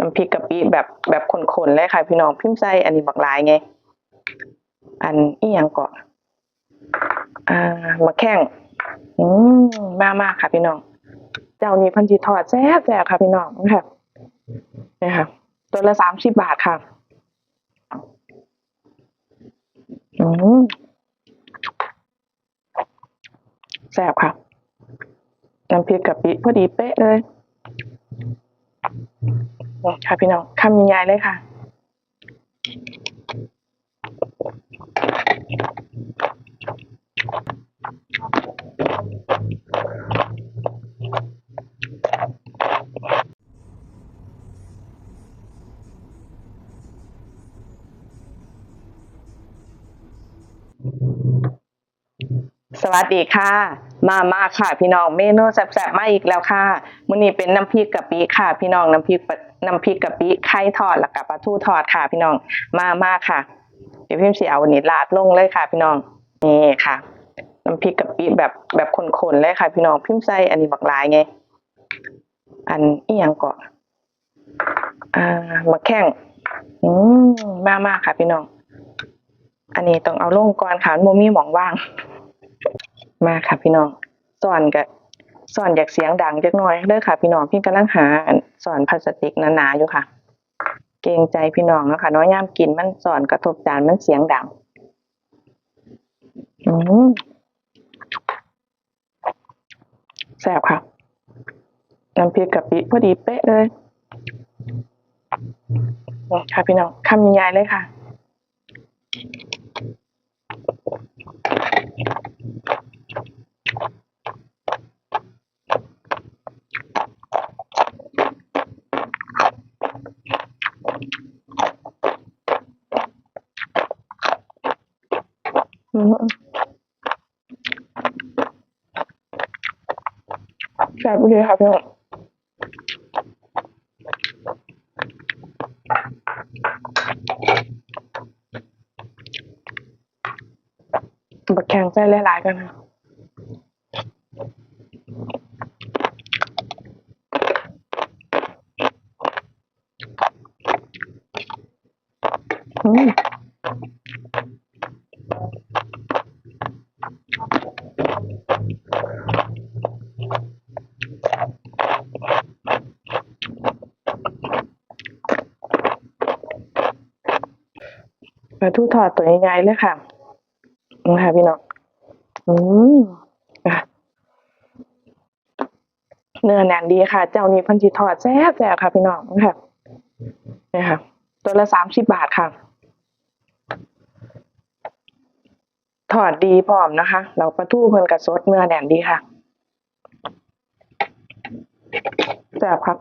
น้ำพริกกะปิแบบแบบข้นๆเลยค่ะพี่น้องพิมพ์ใส่อันนี้บักหลายไง อันอีหยังเกาะอ่ามะแข้งอืมมามาค่ะพี่น้อง เจ้านี้พันธีทอดแซ่บแซ่บค่ะพี่น้องนะค่ะนี่ค่ะตัวละสามสิบบาทค่ะอืมแซ่บค่ะน้ำพริกกะปิพอดีเป๊ะเลย ค่ะพี่น้องคำใหญ่ๆเลยค่ะสวัสดีค่ะ มามาค่ะ พี่น้องเมนูแซ่บๆมาอีกแล้วค่ะมื้อนี้เป็นน้ำพริกกะปิค่ะ พี่น้องน้ำพริกปะ น้ำพริกกะปิไข่ทอดแล้วก็ปลาทูทอดค่ะ พี่น้องมามากค่ะ เดี๋ยวพิมพ์สิเอาวันนี้ราดลงเลยค่ะ พี่น้องนี่ค่ะ น้ำพริกกะปิแบบแบบขนๆเลยค่ะ พี่น้องพิมพ์ใส่อันนี้บักหลายไง อันอีหยังเกาะอ่ามะแข้งอืมมากมากค่ะ พี่น้อง อันนี้ต้องเอาลงก่อนค่ะมันบ่มีหมองว่าง มาค่ะพี่น้องสอนกับ สอนอยากเสียงดังจักหน่อยเด้อค่ะ พี่น้องพี่กำลังหาสอนพลาสติกหนาๆอยู่ค่ะ เกรงใจพี่น้องเนาะค่ะน้อยย่ามกินมันสอนกระทบจานมันเสียงดัง อืมแซ่บค่ะน้ำพริกกะปิพอดีเป๊ะเลยค่ะพี่น้องคำใหญ่ๆเลยค่ะ แซ่บดีค่ะพี่น้องบักแข็งใส่หลายๆกันค่ะอืม ทูทอดตัวใหญ่ๆเลยค่ะนี่ค่ะพี่น้องอืมอะเนื้อแน่นดีค่ะ เจ้านี้พันธีทอดแซ่บแซ่บค่ะพี่น้องค่ะนี่ค่ะ ตัวละสามสิบบาทค่ะทอดดีพร้อมนะคะ เราปลาทูเพิ่นกระสดเนื้อแน่นดีค่ะแซ่บครับ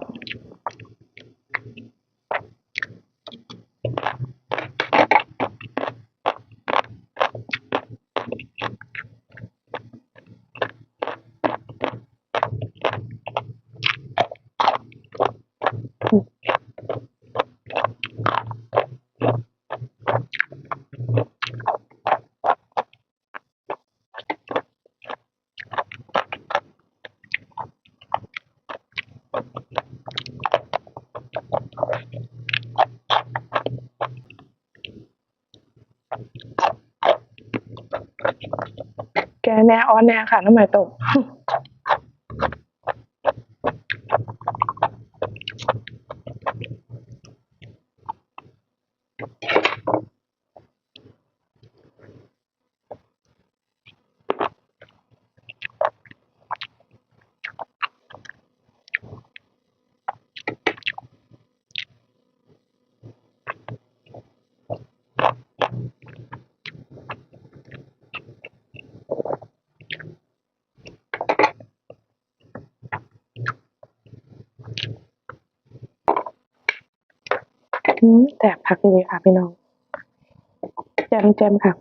แน่ออนแน่ค่ะน้ำมันตก แต่พักดีค่ะพี่น้องแจมแจมค่ะ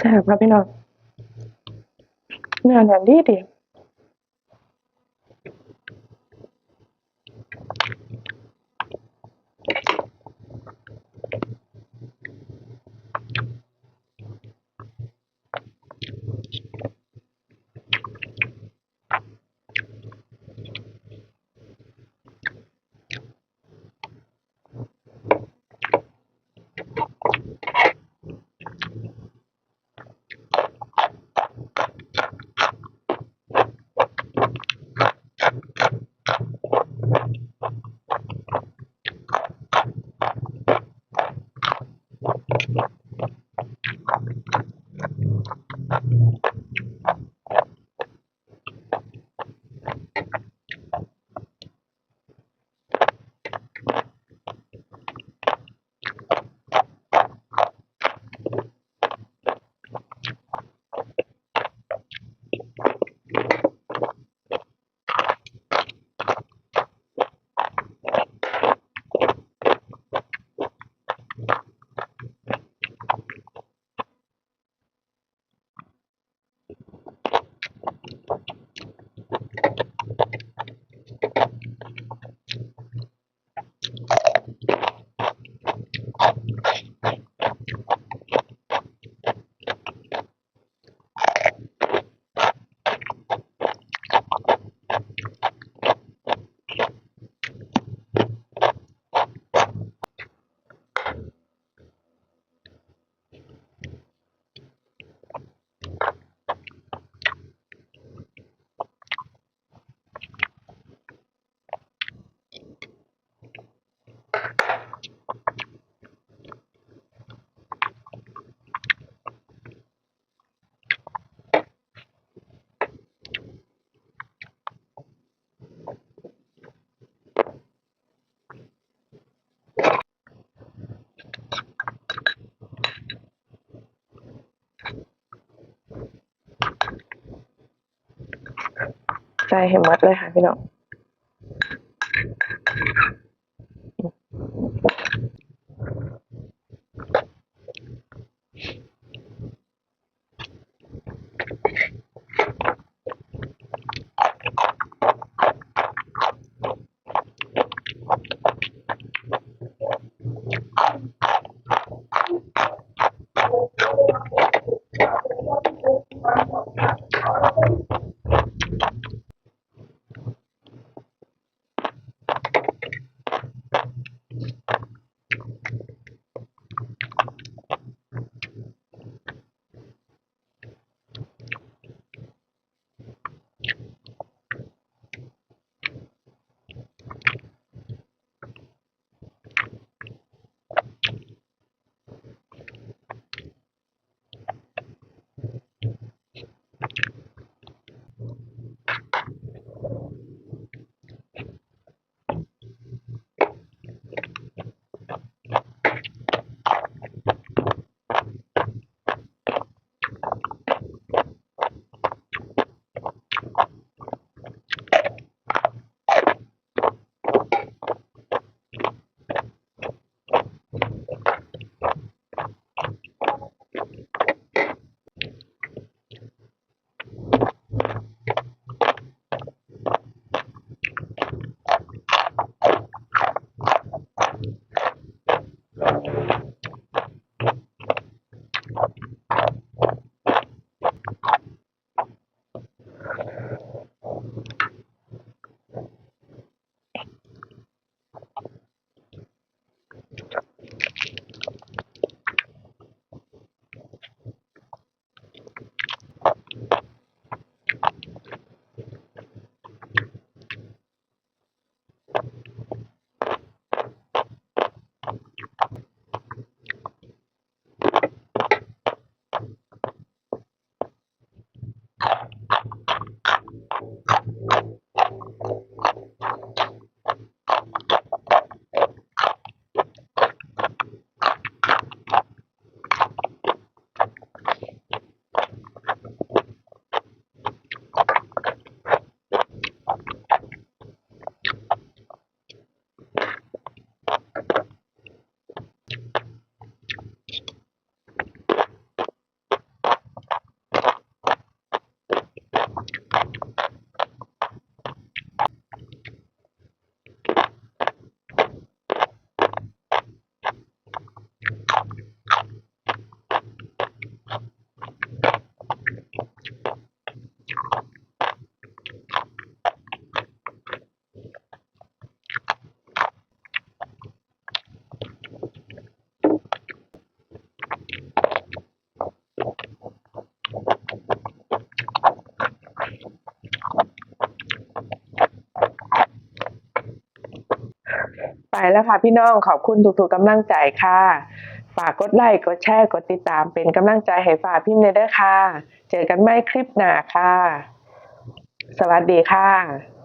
แซ่บครับพี่น้องเนื้อแน่นดีดี ใจเห็นมัดเลยค่ะพี่น้อง แล้วค่ะพี่น้องขอบคุณทุกๆกำลังใจค่ะ ฝากกดไลค์กดแชร์กดติดตามเป็นกำลังใจให้ฝากพิมพ์เลยเด้อค่ะ เจอกันใหม่คลิปหน้าค่ะ สวัสดีค่ะ